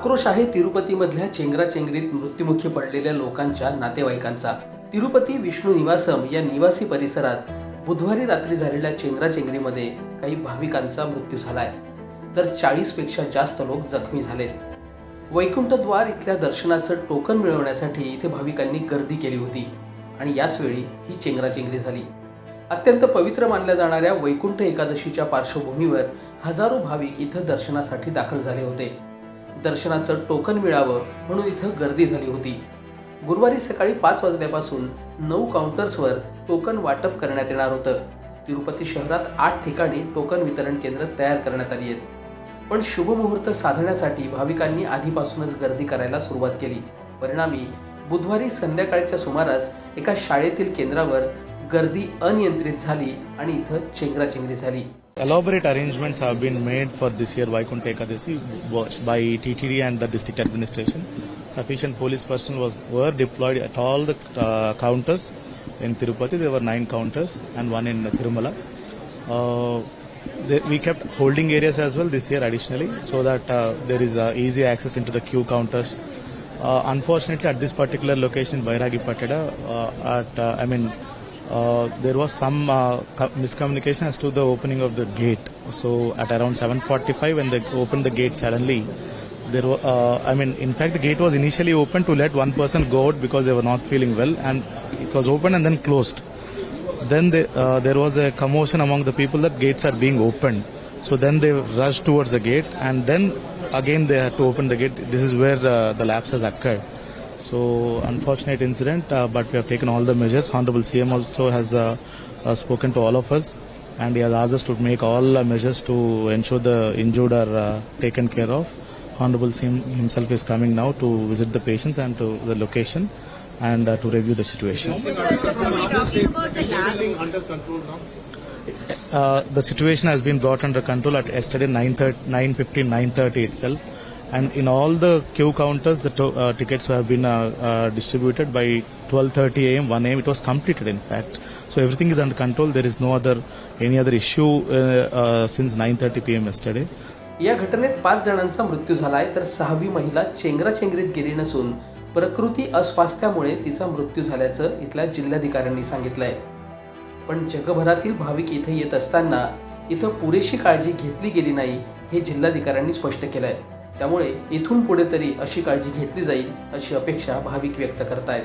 आक्रोश आहे तिरुपतीमधल्या चेंगराचेंगरीत मृत्युमुखी पडलेल्या लोकांच्या नातेवाईकांचा. तिरुपती विष्णू निवासम या निवासी परिसरात बुधवारी रात्री झालेल्या चेंगराचेंगरीमध्ये काही भाविकांचा मृत्यू झालाय. तर चाळीसपेक्षा जास्त लोक जखमी झालेत. वैकुंठद्वार इथल्या दर्शनाचं टोकन मिळवण्यासाठी इथे भाविकांनी गर्दी केली होती आणि याच वेळी ही चेंगराचेंगरी झाली. अत्यंत पवित्र मानल्या जाणाऱ्या वैकुंठ एकादशीच्या पार्श्वभूमीवर हजारो भाविक इथं दर्शनासाठी दाखल झाले होते. दर्शनाचं टोकन मिळावं म्हणून इथं गर्दी झाली होती. गुरुवारी सकाळी पाच वाजल्यापासून नऊ काउंटर्सवर टोकन वाटप करण्यात येणार होतं. तिरुपती शहरात आठ ठिकाणी टोकन वितरण केंद्र तयार करण्यात आली आहेत. पण शुभमुहूर्त साधण्यासाठी भाविकांनी आधीपासूनच गर्दी करायला सुरुवात केली. परिणामी बुधवारी संध्याकाळच्या सुमारास एका शाळेतील केंद्रावर गर्दी अनियंत्रित झाली आणि इथं चेंगराचेंगरी झाली. Elaborate arrangements have been made for this year Vaikunth Ekadasi by TTD and the district administration. Sufficient police personnel was were deployed at all the uh, counters in Tirupati. There were nine counters and one in Tirumala. Uh, they, we kept holding areas as well this year additionally, so that uh, there is uh, easy access into the queue counters. Uh, unfortunately, at this particular location, Vairagi Pateda, uh, at uh, I mean uh, there was some uh, miscommunication as to the opening of the gate. So at around 7:45, when they opened the gate suddenly, there were, uh, I mean, in fact, the gate was initially open to let one person go out because they were not feeling well, and it was open and then closed. Then they, uh, there was a commotion among the people that gates are being opened. So then they rushed towards the gate, and then again they had to open the gate. This is where uh, the lapse has occurred. So unfortunate incident, uh, but we have taken all the measures. Honorable CM also has uh, uh, spoken to all of us, and he has asked us to make all uh, measures to ensure the injured are uh, taken care of. Honorable CM himself is coming now to visit the patients and to the location and uh, to review the situation. Uh, the situation has been brought under control at yesterday 9:30 9:15 9:30 itself and in all the queue counters the to- uh, tickets have been uh, uh, distributed by 12:30 am 1 am it was completed in fact so everything is under control there is no other any other issue uh, uh, since 9:30 pm yesterday या घटनेत पाच जणांचा मृत्यू झालाय तर सहावी महिला चेंगराचेंगरीत गेली नसून प्रकृती अस्वास्थ्यामुळे तिचा मृत्यू झाल्याचं इथल्या जिल्हाधिकाऱ्यांनी सांगितलंय पण जगभरातील भाविक इथे येत असताना इथं पुरेशी काळजी घेतली गेली नाही हे जिल्हाधिकाऱ्यांनी स्पष्ट केलंय त्यामुळे इथून पुढे तरी अशी काळजी घेतली जाईल अशी अपेक्षा भाविक व्यक्त करतायत.